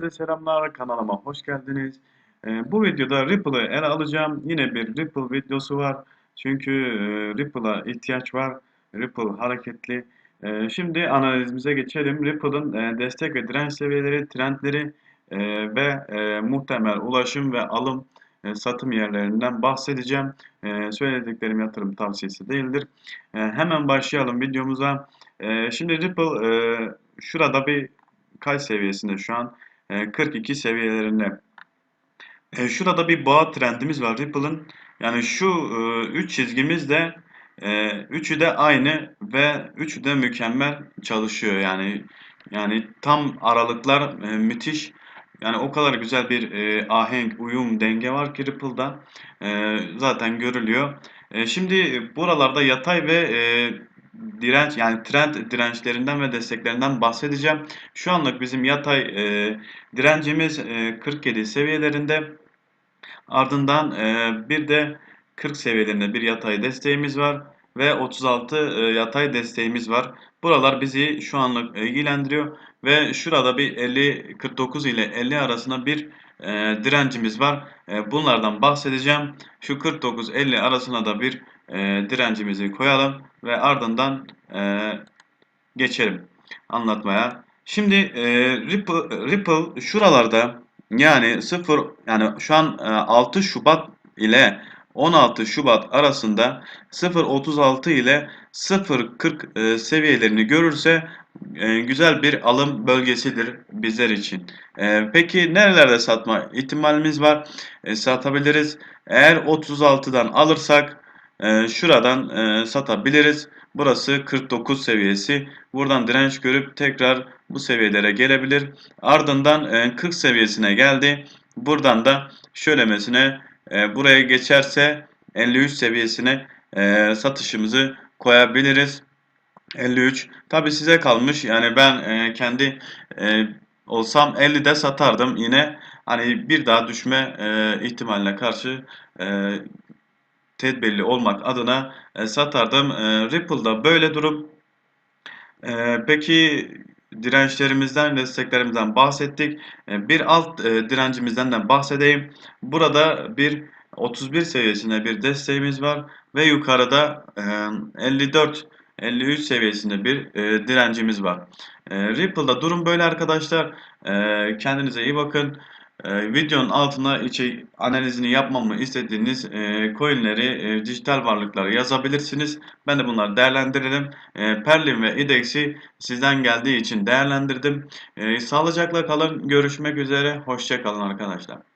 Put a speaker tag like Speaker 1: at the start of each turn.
Speaker 1: Herkese selamlar kanalıma hoş geldiniz. Ee, bu videoda Ripple'ı ele alacağım. Yine bir Ripple videosu var. Çünkü e, Ripple'a ihtiyaç var. Ripple hareketli. Ee, şimdi analizimize geçelim. Ripple'ın e, destek ve direnç seviyeleri, trendleri e, ve e, muhtemel ulaşım ve alım e, satım yerlerinden bahsedeceğim. E, söylediklerim yatırım tavsiyesi değildir. E, hemen başlayalım videomuza. E, şimdi Ripple e, şurada bir kaç seviyesinde şu an? E, 42 seviyelerinde. E, şurada bir boğa trendimiz var Ripple'ın. Yani şu 3 çizgimiz de e, üçü de aynı ve üçü de mükemmel çalışıyor. Yani yani tam aralıklar e, müthiş. Yani o kadar güzel bir e, ahenk, uyum, denge var ki Ripple'da. E, zaten görülüyor. E, şimdi buralarda yatay ve e, direnç yani trend dirençlerinden ve desteklerinden bahsedeceğim. Şu anlık bizim yatay e, direncimiz e, 47 seviyelerinde. Ardından e, bir de 40 seviyelerinde bir yatay desteğimiz var ve 36 e, yatay desteğimiz var. Buralar bizi şu anlık ilgilendiriyor ve şurada bir 50 49 ile 50 arasında bir e, direncimiz var. E, bunlardan bahsedeceğim. Şu 49 50 arasına da bir e, direncimizi koyalım ve ardından e, geçelim anlatmaya. Şimdi e, Ripple, Ripple şuralarda yani 0 yani şu an e, 6 Şubat ile 16 Şubat arasında 0.36 ile 0.40 e, seviyelerini görürse e, güzel bir alım bölgesidir bizler için. E, peki nerelerde satma ihtimalimiz var? E, satabiliriz. Eğer 36'dan alırsak e, şuradan e, satabiliriz. Burası 49 seviyesi. Buradan direnç görüp tekrar bu seviyelere gelebilir. Ardından e, 40 seviyesine geldi. Buradan da şöylemesine e, buraya geçerse 53 seviyesine e, satışımızı koyabiliriz. 53. Tabi size kalmış. Yani ben e, kendi e, olsam 50'de satardım yine. Hani bir daha düşme e, ihtimaline karşı e, tedbirli olmak adına e, satardım. E, Ripple'da böyle durum. E, peki dirençlerimizden, desteklerimizden bahsettik. E, bir alt e, direncimizden de bahsedeyim. Burada bir 31 seviyesinde bir desteğimiz var ve yukarıda e, 54 53 seviyesinde bir e, direncimiz var. E, Ripple'da durum böyle arkadaşlar. E, kendinize iyi bakın. E, videonun altına içi analizini yapmamı istediğiniz e, coinleri, e, dijital varlıkları yazabilirsiniz. Ben de bunları değerlendiririm. E, Perlin ve IDEX'i sizden geldiği için değerlendirdim. E, sağlıcakla kalın. Görüşmek üzere. Hoşçakalın arkadaşlar.